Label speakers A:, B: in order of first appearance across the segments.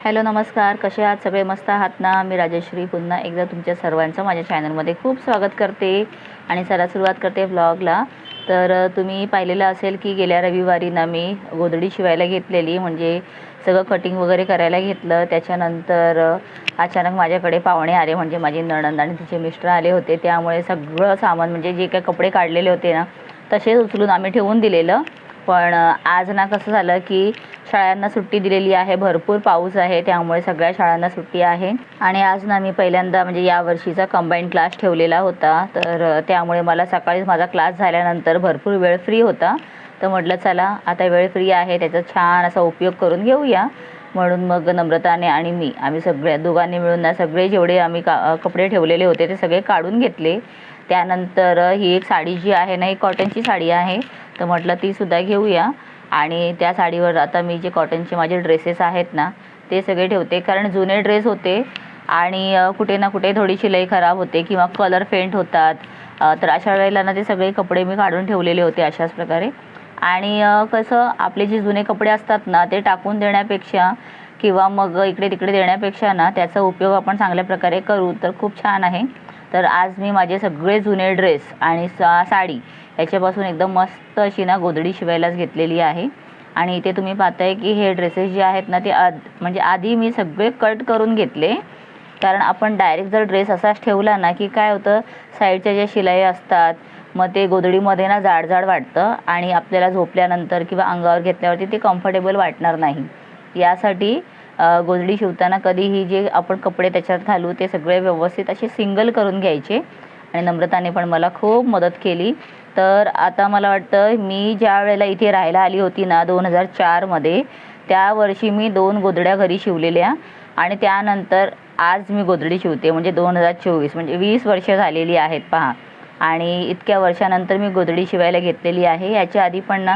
A: Hello नमस्कार. कसे आहात? सगळे मस्त आहात ना? मी राजश्री. पुन्हा एकदा तुमच्या सर्वांचं माझ्या चॅनलमध्ये खूप स्वागत करते आणि चला सुरुवात करते व्लॉगला तर तुम्ही पाहिलेलं असेल की गेल्या रविवारी ना मी गोधडी शिवायला घेतलेली म्हणजे सगळं कटिंग वगैरे करायला घेतलं. त्याच्यानंतर अचानक माझ्याकडे पाहुणे आले म्हणजे माझी नणंद आणि तिचे मिस्टर आले होते. त्यामुळे सगळं सामान म्हणजे जे काही कपडे काढलेले होते ना तसेच उचलून आम्ही ठेवून दिलेलं. पण आज ना कसं झालं की शाळांना सुट्टी दिलेली आहे भरपूर पाऊस आहे त्यामुळे सगळ्या शाळांना सुट्टी आहे. आणि आज ना मी पहिल्यांदा म्हणजे या वर्षीचा कंबाईंड क्लास ठेवलेला होता. तर त्यामुळे मला सकाळीच माझा क्लास झाल्यानंतर भरपूर वेळ फ्री होता. तर म्हटलं चला आता वेळ फ्री आहे त्याचा छान असा उपयोग करून घेऊया. म्हणून मग नम्रताने आणि मी आम्ही सगळ्या दोघांनी मिळून ना सगळे जेवढे आम्ही का कपडे ठेवलेले होते ते सगळे काढून घेतले. त्यानंतर ही एक साडी जी आहे ना ही कॉटनची साडी आहे. तर म्हटलं ती सुद्धा घेऊया. आणि त्या साडीवर आता मी जे कॉटनचे माझे ड्रेसेस आहेत ना ते सगळे ठेवते. कारण जुने ड्रेस होते आणि कुठे ना कुठे थोडी शिलाई खराब होते किंवा कलर फेंट होतात. तर अशा वेळेला ना ते सगळे कपडे मी काढून ठेवलेले होते अशाच प्रकारे. आणि कसं आपले जे जुने कपडे असतात ना ते टाकून देण्यापेक्षा किंवा मग इकडे तिकडे देण्यापेक्षा ना त्याचा उपयोग आपण चांगल्या प्रकारे करू तर खूप छान आहे. तर आज मी माझे सगळे जुने ड्रेस आणि सा साडी याच्यापासून एकदम मस्त अशी ना गोधडी शिवायलाच घेतलेली आहे. आणि इथे तुम्ही पाहताय की हे ड्रेसेस जे आहेत ना ते आद म्हणजे आधी मी सगळे कट करून घेतले. कारण आपण डायरेक्ट जर ड्रेस असाच ठेवला ना की काय होतं साईडच्या ज्या शिलाई असतात मग ते गोधडीमध्ये ना जाड जाड वाटतं आणि आपल्याला झोपल्यानंतर किंवा अंगावर घेतल्यावरती ते कम्फर्टेबल वाटणार नाही. यासाठी गोधडी शिवताना कधीही जे आपण कपडे त्याच्यात घालू ते सगळे व्यवस्थित असे सिंगल करून घ्यायचे. आणि नम्रताने पण मला खूप मदत केली. तर आता मला वाटतं मी ज्या वेळेला इथे राहायला आली होती ना दोन हजार चारमध्ये त्या वर्षी मी दोन गोधड्या घरी शिवलेल्या. आणि त्यानंतर आज मी गोधडी शिवते म्हणजे दोन हजार चोवीस म्हणजे वीस वर्ष झालेली आहेत पहा. आणि इतक्या वर्षानंतर मी गोधडी शिवायला घेतलेली आहे. याच्या आधी पण ना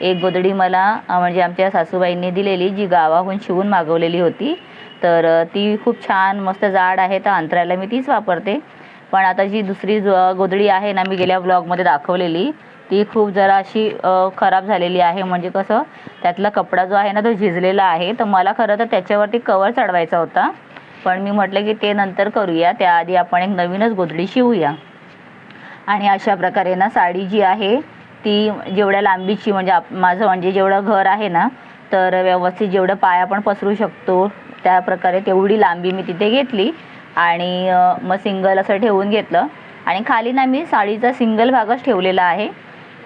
A: एक गोधडी मला म्हणजे आमच्या सासूबाईंनी दिलेली जी गावाहून शिवून मागवलेली होती. तर ती खूप छान मस्त जाड आहे तर अंतरायला मी तीच वापरते. पण आता जी दुसरी गोधडी आहे ना मी गेल्या ब्लॉगमध्ये दाखवलेली ती खूप जरा अशी खराब झालेली आहे. म्हणजे कसं त्यातला कपडा जो आहे ना तो झिजलेला आहे. तर मला खरं तर त्याच्यावरती कवर चढवायचा होता. पण मी म्हटलं की ते नंतर करूया. त्याआधी आपण एक नवीनच गोधडी शिवूया. आणि अशा प्रकारे ना साडी जी आहे ती जेवढ्या लांबीची म्हणजे आप माझं म्हणजे जेवढं घर आहे ना तर व्यवस्थित जेवढं पाय आपण पसरू शकतो त्या प्रकारे तेवढी लांबी मी तिथे घेतली आणि मग सिंगल असं ठेवून घेतलं. आणि खाली ना मी साडीचा सिंगल भागच ठेवलेला आहे.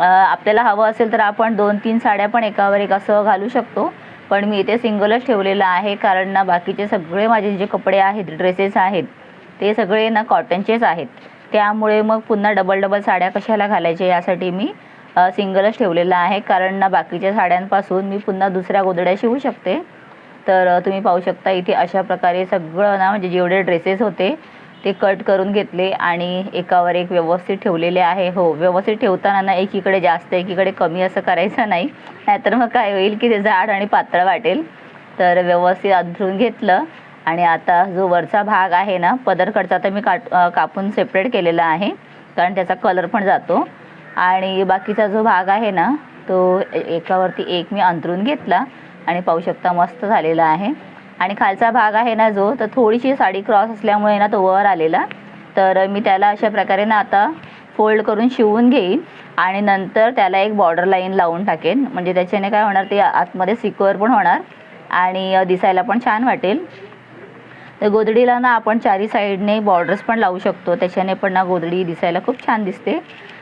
A: आपल्याला हवं असेल तर आपण दोन तीन साड्या पण एकावर एक असं घालू शकतो. पण मी इथे सिंगलच ठेवलेलं आहे कारण ना बाकीचे सगळे माझे जे कपडे आहेत ड्रेसेस आहेत ते सगळे ना कॉटनचेच आहेत. त्यामुळे मग पुन्हा डबल डबल साड्या कशाला घालायच्या यासाठी मी सिंगलच ठेवलेलं आहे. कारण ना बाकीच्या साड्यांपासून मी पुन्हा दुसऱ्या गोदड्या शिवू शकते. तर तुम्ही पाहू शकता इथे अशा प्रकारे सगळं ना म्हणजे जेवढे ड्रेसेस होते ते कट करून घेतले आणि एकावर एक व्यवस्थित ठेवलेले आहे. हो व्यवस्थित ठेवताना ना एकीकडे जास्त एकीकडे कमी असं करायचं नाही. नाहीतर मग काय होईल की ते जाड आणि पातळ वाटेल. तर व्यवस्थित अंथरून घेतलं आणि आता जो वरचा भाग आहे ना पदरकडचा तर मी काट कापून सेपरेट केलेला आहे. कारण त्याचा कलर पण जातो. आणि बाकीचा जो भाग आहे ना तो एकावरती एक मी अंतरून घेतला आणि पाहू शकता मस्त झालेला आहे. आणि खालचा भाग आहे ना जो तर थोडीशी साडी क्रॉस असल्यामुळे ना तो वर आलेला. तर मी त्याला अशा प्रकारे ना आता फोल्ड करून शिवून घेईन आणि नंतर त्याला एक बॉर्डर लाईन लावून टाकेन. म्हणजे त्याच्याने काय होणार ते आतमध्ये सिक्युअर पण होणार आणि दिसायला पण छान वाटेल. तर गोधडीला ना आपण चारी साईडने बॉर्डर्स पण लावू शकतो. त्याच्याने पण ना गोधडी दिसायला खूप छान दिसते.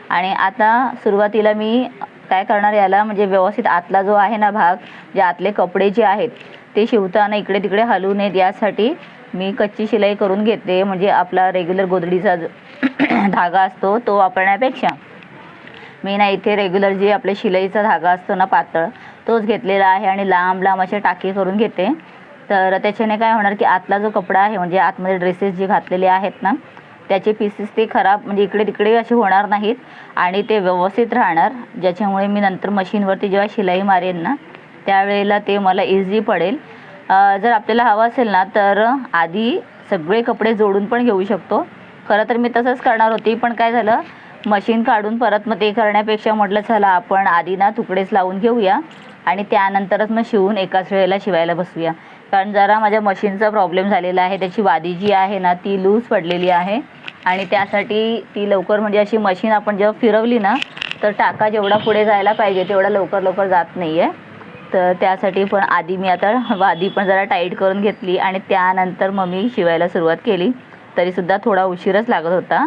A: आणि आता सुरुवातीला मी काय करणार याला म्हणजे व्यवस्थित आतला जो आहे ना भाग जे आतले कपडे जे आहेत ते शिवताना इकडे तिकडे हलवू नयेत. यासाठी मी कच्ची शिलाई करून घेते. म्हणजे आपला रेग्युलर गोदडीचा जो धागा असतो तो वापरण्यापेक्षा. मी ना इथे रेग्युलर जे आपल्या शिलाईचा धागा असतो ना पातळ तोच घेतलेला आहे आणि लांब लांब असे टाके करून घेते. तर त्याच्याने काय होणार की आतला जो कपडा आहे म्हणजे आतमध्ये ड्रेसेस जे घातलेले आहेत ना त्याचे पीसेस ते खराब म्हणजे इकडे तिकडे असे होणार नाहीत. आणि ते व्यवस्थित राहणार. ज्याच्यामुळे मी नंतर मशीनवरती जेव्हा शिलाई मारेन ना त्यावेळेला ते मला इझी पडेल. जर आपल्याला हवं असेल ना तर आधी सगळे कपडे जोडून पण घेऊ शकतो. खरं तर मी तसंच करणार होती पण काय झालं मशीन काढून परत मग ते करण्यापेक्षा म्हटलं चला आपण आधी ना तुकडेच लावून घेऊया आणि त्यानंतरच मग शिवून एकाच वेळेला शिवायला बसूया. कारण जरा माझ्या मशीनचा प्रॉब्लेम झालेला आहे. त्याची वादी जी आहे ना ती लूज पडलेली आहे. आणि त्यासाठी ती लवकर म्हणजे अशी मशीन आपण जेव्हा फिरवली ना तर टाका जेवढा पुढे जायला पाहिजे तेवढा लवकर लवकर जात नाही आहे तर त्यासाठी पण आधी मी आता वादी पण जरा टाईट करून घेतली आणि त्यानंतर मग मी शिवायला सुरुवात केली. तरीसुद्धा थोडा उशीरच लागत होता.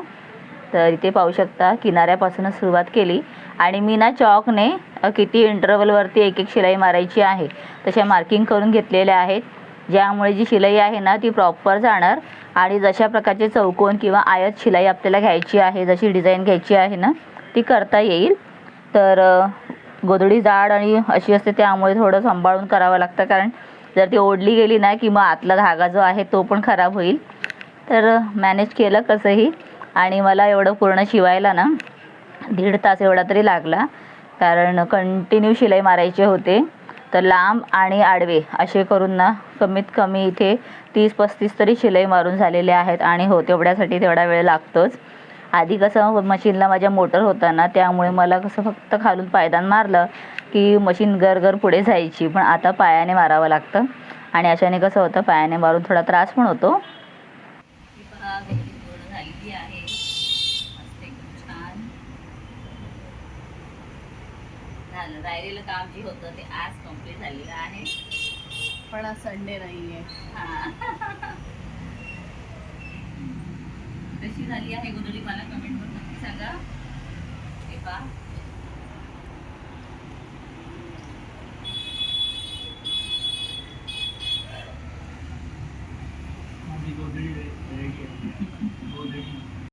A: तर इथे पाहू शकता किनाऱ्यापासूनच सुरुवात केली. आणि मी ना चॉकने किती इंटरवलवरती एक एक शिलाई मारायची आहे. तशा मार्किंग करून घेतलेल्या आहेत. ज्यामुळे जी शिलाई आहे ना ती प्रॉपर जाणार. आणि जशा प्रकारचे चौकोन किंवा आयत शिलाई आपल्याला घ्यायची आहे जशी डिझाईन घ्यायची आहे ना ती करता येईल. तर गोधडी जाड आणि अशी असते त्यामुळे थोडं सांभाळून करावं लागतं. कारण जर ती ओढली गेली ना की मग आतला धागा जो आहे तो पण खराब होईल. तर मॅनेज केलं कसंही. आणि मला एवढं पूर्ण शिवायला ना दीड तास एवढा तरी लागला. कारण कंटिन्यू शिलाई मारायचे होते. तर लांब आणि आडवे असे करून ना कमीत कमी इथे तीस पस्तीस तरी शिलाई मारून झालेले आहेत आणि हो तेवढ्यासाठी तेवढा वेळ लागतोच. आधी कसं मशीनला माझ्या मोटर होता ना त्यामुळे मला कसं फक्त खालून पायदान मारलं की मशीन गरगर पुढे जायची पण आता पायाने मारावं लागतं. आणि अशाने कसं होतं पायाने मारून थोडा त्रास पण होतो झालेली आहे मस्त एकदम छान झालं. राहिलेलं काम जे होतं ते आज कंप्लीट झालेलं आहे
B: पण आज संडे नाहीये.
A: हा. कशी झाली आहे गोधडी मला कमेंट करून नक्की सांगा. हे पहा.